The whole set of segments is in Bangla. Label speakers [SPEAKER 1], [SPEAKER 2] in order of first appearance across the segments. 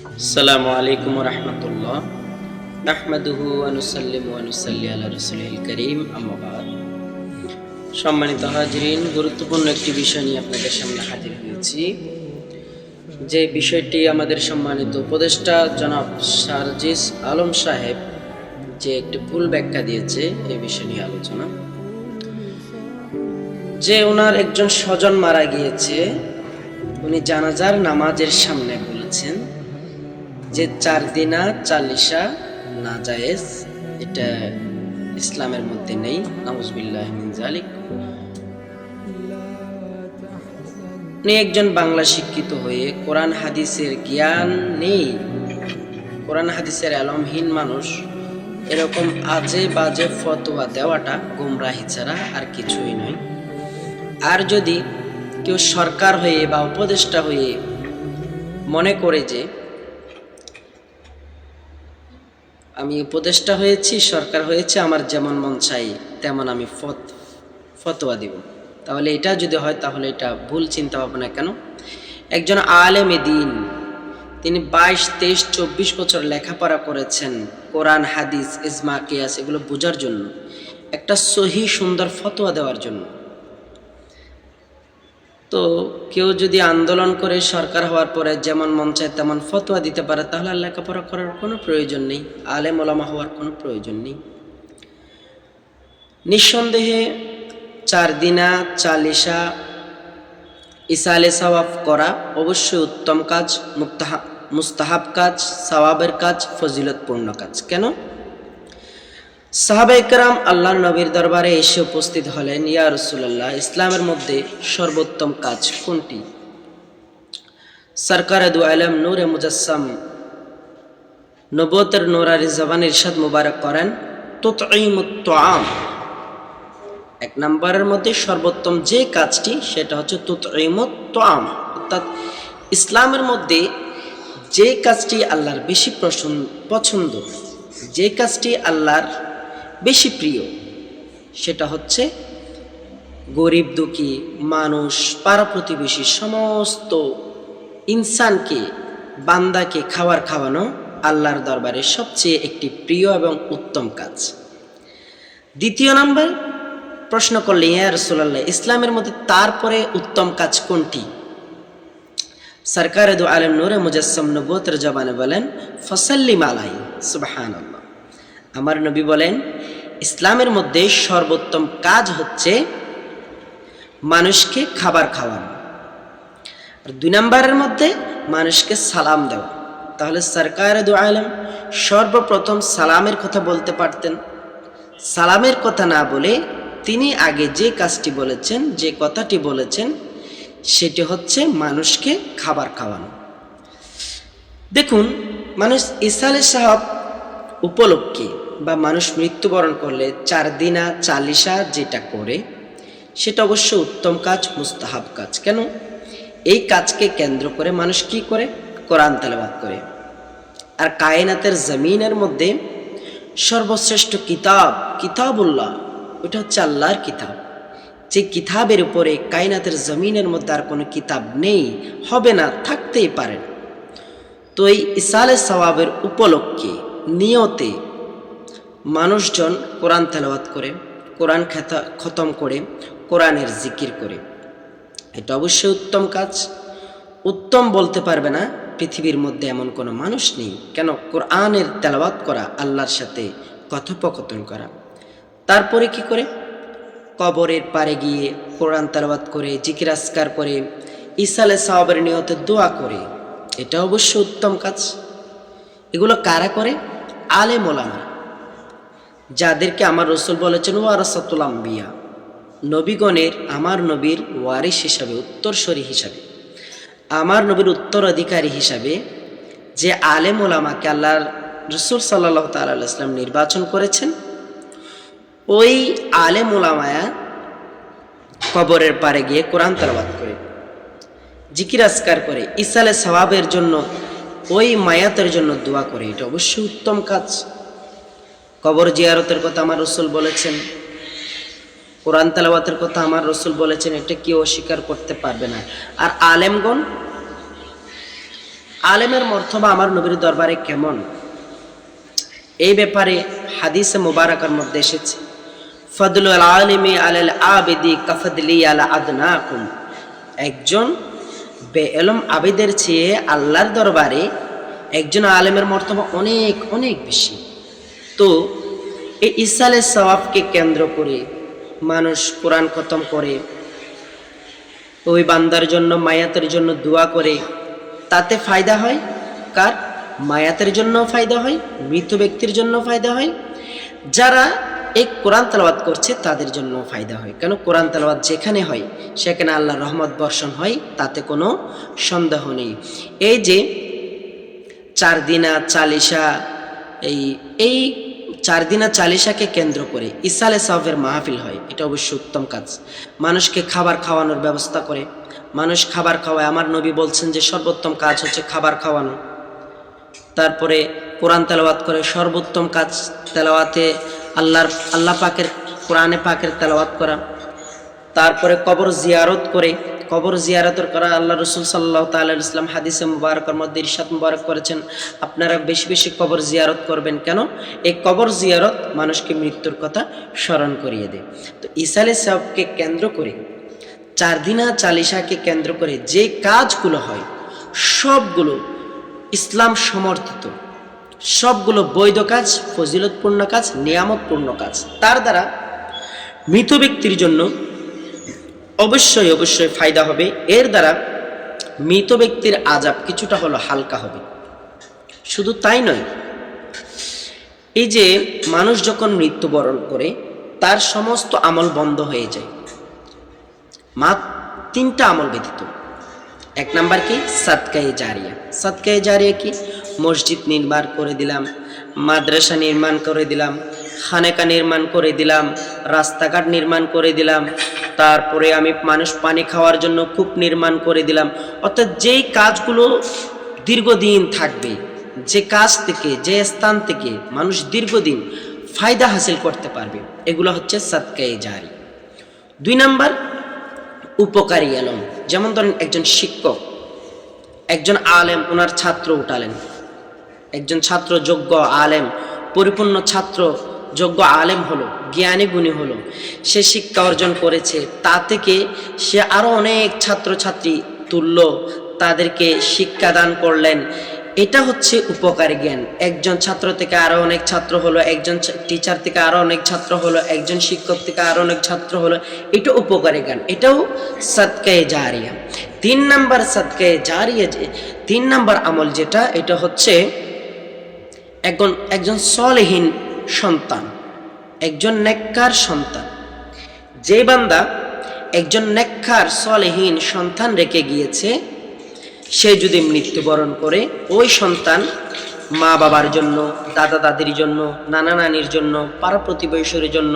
[SPEAKER 1] আসসালামু আলাইকুম রহমতুল্লাহ। নাহমাদুহু আনুসাল্লিম আনুসাল্লি আলা রসুলিল করিম আমাবাদ সম্মানিত হাজরিন, গুরুত্বপূর্ণ একটি বিষয় নিয়ে আপনাদের সামনে হাজির হয়েছি। যে বিষয়টি আমাদের সম্মানিত উপদেষ্টা জনাব আলম সাহেব যে একটি ভুল ব্যাখ্যা দিয়েছে এই বিষয় নিয়ে আলোচনা। যে ওনার একজন স্বজন মারা গিয়েছে, উনি জানাজার নামাজের সামনে বলেছেন যে চার দিনা চালিশা না জায়েজ, এটা ইসলামের মধ্যে নেই। নাউজবিল্লাহ জালিক উনি একজন বাংলা শিক্ষিত হয়ে কোরআন হাদিসের জ্ঞান নেই। কোরআন হাদিসের আলমহীন মানুষ, এরকম আজে বাজে ফতোয়া দেওয়াটা গোমরাহি ছাড়া আর কিছুই নয়। আর যদি কেউ সরকার হয়ে বা উপদেষ্টা হয়ে মনে করে যে আমি উপদেষ্টা হয়েছি, সরকার হয়েছে, আমার যেমন মন চাই, তেমন আমি ফত, ফতোয়া দিব। তাহলে এটা যদি হয়, তাহলে এটা ভুল চিন্তা ভাবনা কেন? একজন আলেমে দিন, তিনি বাইশ, তেইশ, চব্বিশ বছর লেখাপড়া করেছেন, কোরআন, হাদিস, ইজমা, কিয়াস, এগুলো বোঝার জন্য, একটা সহি, সুন্দর ফতোয়া দেওয়ার জন্য। তো কেউ যদি আন্দোলন করে সরকার হওয়ার পরে যেমন মন চায় তেমন ফতোয়া দিতে পারে, তাহলে লেখাপড়া করার কোনো প্রয়োজন নেই, আলেম ওলামা হওয়ার কোনো প্রয়োজন নেই। নিঃসন্দেহে চার দিনা চালিশা ইসালে সওয়াব করা অবশ্যই উত্তম কাজ, মুক্তাহা, মুস্তাহাব কাজ, সওয়াবের কাজ, ফজিলতপূর্ণ কাজ। কেন? সাহাবা ইকরাম আল্লাহ নবীর দরবারে এসে উপস্থিত হলেন, ইয়া রসুল্লাহ ইসলামের মধ্যে সর্বোত্তম কাজ কোনটি? সরকার দু আলম নূরে মুজাসম নবতের নোরারি জবান ইরশাদ মুবারক করেন তুতঈমুত্তাম এক নম্বরের মধ্যে সর্বোত্তম যে কাজটি, সেটা হচ্ছে তুতঈমুত্তাম অর্থাৎ ইসলামের মধ্যে যে কাজটি আল্লাহর বেশি পছন্দ, যে কাজটি আল্লাহর বেশি প্রিয়, সেটা হচ্ছে গরিব, দুঃখী, মানুষ পাড়া প্রতিবেশী সমস্ত ইনসানকে, বান্দাকে খাবার খাওয়ানো আল্লাহর দরবারে সবচেয়ে একটি প্রিয় এবং উত্তম কাজ। দ্বিতীয় নম্বর, প্রশ্ন করলে, ইয়া রসুল্লাহ ইসলামের মধ্যে তারপরে উত্তম কাজ কোনটি? সরকার আলম নূরে মুজাসম নবতের জবানে বলেন, ফসল্লিম আলাই সুবাহান আমার নবী বলেন, ইসলামের মধ্যে সর্বোত্তম কাজ হচ্ছে মানুষকে খাবার খাওয়ানো। আর দুই নম্বরের মধ্যে মানুষকে সালাম দেওয়া। তাহলে সরকার আলম সর্বপ্রথম সালামের কথা বলতে পারতেন। সালামের কথা না বলে তিনি আগে যে কাজটি বলেছেন, যে কথাটি বলেছেন, সেটি হচ্ছে মানুষকে খাবার খাওয়ানো। দেখুন, মানুষ ইসালে সাহাব উপলক্ষে বা মানুষ মৃত্যুবরণ করলে চার দিনা চালিশা যেটা করে, সেটা অবশ্য উত্তম কাজ, মুস্তাহাব কাজ। কেন? এই কাজকে কেন্দ্র করে মানুষ কি করে? কোরআন তেলাবাদ করে। আর কায়নাতের জমিনের মধ্যে সর্বশ্রেষ্ঠ কিতাব, কিতাবুল্লাহ, ওটা হচ্ছে আল্লাহর কিতাব। যে কিতাবের উপরে কায়নাতের জমিনের মধ্যে আর কোনো কিতাব নেই, হবে না, থাকতেই পারে। তো এই ইসালে সওয়াবের উপলক্ষে, নিয়তে মানুষজন কোরআন তেলাওয়াত করে, কোরআন খেতা, খতম করে, কোরআনের জিকির করে। এটা অবশ্যই উত্তম কাজ। উত্তম বলতে পারবে না, পৃথিবীর মধ্যে এমন কোনো মানুষ নেই। কেন? কোরআনের তেলাওয়াত করা, আল্লাহর সাথে কথোপকথন করা। তারপরে কি করে? কবরের পারে গিয়ে কোরআন তেলাওয়াত করে জিকিরাস্কার করে ইসালে সাহাবের নিয়তে দোয়া করে। এটা অবশ্য উত্তম কাজ। এগুলো কারা করে? আলে মোলামা যাদেরকে আমার রসুল বলেছেন ওয়ারাসাতুল আম্বিয়া। নবীগণের আমার নবীর ওয়ারিস হিসাবে উত্তরস্বরী হিসাবে, আমার নবীর উত্তরাধিকারী হিসাবে যে আলেম ওলামাকে আল্লাহর রসুল সাল্লাহ তাল্লাম নির্বাচন করেছেন, ওই আলেম ওলামায়া কবরের পারে গিয়ে কোরআন তালাবাদ করে জিকিরাস্কার করে ইসালে সবাবের জন্য, ওই মায়াতের জন্য দোয়া করে। এটা অবশ্যই উত্তম কাজ। কবর জিয়ারতের কথা আমার রসুল বলেছেন, কোরআন তালাবাতের কথা আমার রসুল বলেছেন, এটা কেউ অস্বীকার করতে পারবে না। আর আলেমগণ, আলেমের মর্তবা আমার নবীর দরবারে কেমন? এই ব্যাপারে হাদিসে মুবারকার মধ্যে এসেছে, ফদলুল আলিমি আলাল আবেদি কাফদলি আলা আদনাকুম। একজন বেএলম আবেদের চেয়ে আল্লাহর দরবারে একজন আলেমের মর্তবা অনেক অনেক বেশি। তো এই ইসালের সওয়াবকে কেন্দ্র করে মানুষ কোরআন খতম করে। ওই বান্দার জন্য, মায়াতের জন্য দোয়া করে। তাতে ফায়দা হয়? কার? মায়াতের জন্য ফায়দা হয়, মৃত ব্যক্তির জন্য ফায়দা হয়। যারা এই কোরআন তালাবাদ করছে, তাদের জন্য ফায়দা হয়। কেন? কোরআন তালাবাদ যেখানে হয়, সেখানে আল্লাহ রহমত বর্ষণ হয়, তাতে কোনো সন্দেহ নেই। এই যে চার দিনা, চালিশা, এই এই চার দিনা চালিশাকে কেন্দ্র করে ইসালে সাহেবের মাহফিল হয়, এটা অবশ্যই উত্তম কাজ। মানুষকে খাবার খাওয়ানোর ব্যবস্থা করে। মানুষ খাবার খাওয়ায়। আমার নবী বলছেন যে সর্বোত্তম কাজ হচ্ছে খাবার খাওয়ানো। তারপরে কোরআন তেলাওয়াত করে। সর্বোত্তম কাজ তেলাওয়াতে আল্লাহর, আল্লাহ পাকের, কোরআনে পাকের তেলাওয়াত করা। তারপরে কবর জিয়ারত করে। কবর জিয়ারতের করা আল্লাহ রসুল সাল্লাহ তাল্লাহ ইসলাম হাদিসে মুবারকের মধ্যে ইরশাদ মুবারক করেছেন, আপনারা বেশি বেশি কবর জিয়ারত করবেন কেন? এই কবর জিয়ারত মানুষকে মৃত্যুর কথা স্মরণ করিয়ে দেয়। তো ইসালে সাহেবকে কেন্দ্র করে, চারদিনা চালিশাকে কেন্দ্র করে যে কাজগুলো হয়, সবগুলো ইসলাম সমর্থিত, সবগুলো বৈধ কাজ, ফজিলতপূর্ণ কাজ, নিয়ামতপূর্ণ কাজ, তার দ্বারা মৃত ব্যক্তির জন্য অবশ্যই অবশ্যই ফায়দা হবে। এর দ্বারা মৃত ব্যক্তির আজাব কিছুটা হলো হালকা হবে। শুধু তাই নয়, এই যে মানুষ যখন মৃত্যুবরণ করে, তার সমস্ত আমল বন্ধ হয়ে যায়। মা তিনটা আমল ব্যতীত। এক নাম্বার কি? সাতকায়ে জারিয়া। সাতকায়ে জারিয়া কি? মসজিদ নির্মাণ করে দিলাম, মাদ্রাসা নির্মাণ করে দিলাম খানেকা নির্মাণ করে দিলাম, রাস্তাঘাট নির্মাণ করে দিলাম, তারপরে আমি মানুষ পানি খাওয়ার জন্য কূপ নির্মাণ করে দিলাম। অর্থাৎ যেই কাজগুলো দীর্ঘদিন থাকবে, যে কাজ থেকে, যে স্থান থেকে মানুষ দীর্ঘদিন ফায়দা হাসিল করতে পারবে, এগুলো হচ্ছে সাতকায়ে জারি। দুই নাম্বার, উপকারী আলম। যেমন ধরেন একজন শিক্ষক, একজন আলেম, ওনার ছাত্র উঠালেন। একজন ছাত্র যোগ্য আলেম, পরিপূর্ণ ছাত্র যোগ্য আলেম হলো, জ্ঞানী গুণী হলো। সে শিক্ষা অর্জন করেছে, তা থেকে সে আরও অনেক ছাত্রছাত্রী তুলল, তাদেরকে শিক্ষা দান করলেন। এটা হচ্ছে উপকারী জ্ঞান। একজন ছাত্র থেকে আরও অনেক ছাত্র হলো, একজন টিচার থেকে আরও অনেক ছাত্র হলো, একজন শিক্ষক থেকে আরও অনেক ছাত্র হলো। এটা উপকারী জ্ঞান। এটাও সৎকায়ে জারিয়া। তিন নাম্বার সৎকায়ে জারিয়া যে তিন নাম্বার আমল যেটা, এটা হচ্ছে একজন একজন সলেহীন সন্তান, একজন নেককার সন্তান। যে বান্দা একজন নেককার সলেহীন সন্তান রেখে গিয়েছে, সে যদি মৃত্যুবরণ করে, ওই সন্তান মা বাবার জন্য দাদা দাদির জন্য নানা নানির জন্য পাড়া প্রতিবেশীর জন্য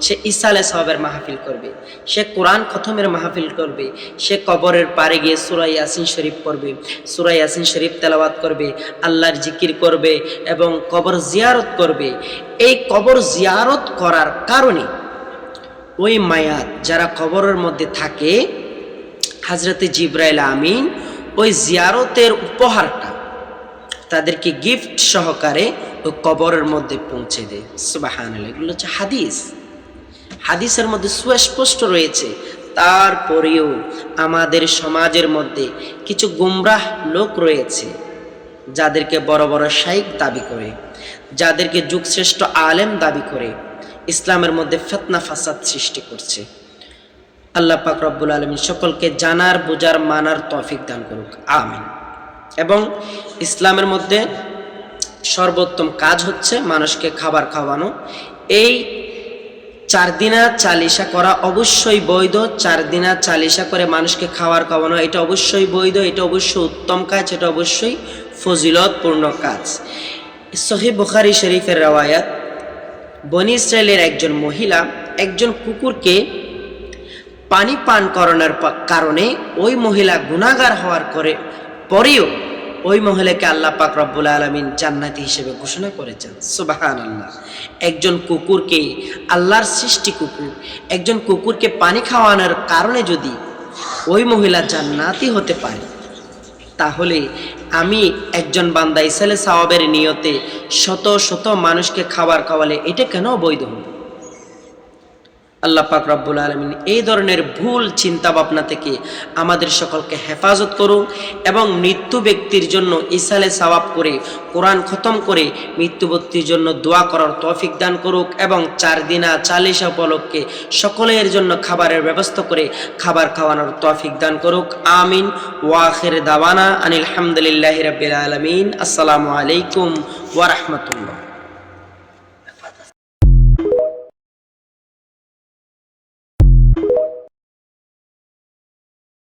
[SPEAKER 1] সে ইসালে সাহাবের মাহফিল করবে। সে কোরআন খতমের মাহফিল করবে। সে কবরের পারে গিয়ে সুরাই ইয়াসিন শরীফ পড়বে। সুরাই ইয়াসিন শরীফ তেলাওয়াত করবে, আল্লাহর জিকির করবে এবং কবর জিয়ারত করবে। এই কবর জিয়ারত করার কারণে ওই মায়াত যারা কবরের মধ্যে থাকে, হাজরতে জিব্রাইল আমিন, ওই জিয়ারতের উপহারটা তাদেরকে গিফট সহকারে ওই কবরের মধ্যে পৌঁছে দেয়। সুবাহান এগুলো হচ্ছে হাদিস। হাদিসের মধ্যে সুস্পষ্ট রয়েছে, তারপরেও আমাদের সমাজের মধ্যে কিছু গুমরাহ লোক রয়েছে, যাদেরকে বড় বড় শাইক দাবি করে, যাদেরকে যুগশ্রেষ্ঠ আলেম দাবি করে, ইসলামের মধ্যে ফেতনা ফাসাদ সৃষ্টি করছে। আল্লাহ পাক রব্বুল আলমী সকলকে জানার, বোঝার, মানার তৌফিক দান করুক। আমিন। এবং ইসলামের মধ্যে সর্বোত্তম কাজ হচ্ছে মানুষকে খাবার খাওয়ানো। এই চার দিনা চালিশা করা অবশ্যই বৈধ। চার দিনা চালিশা করে মানুষকে খাবার খাওয়ানো, এটা অবশ্যই বৈধ, এটা অবশ্যই উত্তম কাজ, এটা অবশ্যই ফজিলতপূর্ণ কাজ। সহি বুখারি শরীফের রওয়ায়াত, বনি ইসরায়েলের একজন মহিলা, একজন কুকুরকে পানি পান করানোর কারণে ওই মহিলা গুণাগার হওয়ার করে পরেও ওই মহিলাকে আল্লাহ পাক রব্বুল আলমিন জান্নাতি হিসেবে ঘোষণা করেছেন। সুবাহান আল্লাহ একজন কুকুরকে আল্লাহর সৃষ্টি কুকুর, একজন কুকুরকে পানি খাওয়ানোর কারণে যদি ওই মহিলা জান্নাতি হতে পারে, তাহলে আমি একজন বান্দা ইসালে সাওয়াবের নিয়তে শত শত মানুষকে খাবার খাওয়ালে এটা কেন বৈধ হবে? আল্লাহ পাক রব্বুল আলমিন এই ধরনের ভুল চিন্তা ভাবনা থেকে আমাদের সকলকে হেফাজত করুন এবং মৃত্যু ব্যক্তির জন্য ইসালে সওয়াব করে, কোরআন খতম করে মৃত্যুবর্তীর জন্য দোয়া করার তৌফিক দান করুক এবং চার দিনা চালিশা উপলক্ষে সকলের জন্য খাবারের ব্যবস্থা করে খাবার খাওয়ানোর তৌফিক দান করুক। আমিন। ওয়াখের দাওয়ানা আনিল হামদুলিল্লাহি রাব্বিল আলামিন। আসসালামু আলাইকুম ওয়া রাহমাতুল্লাহ।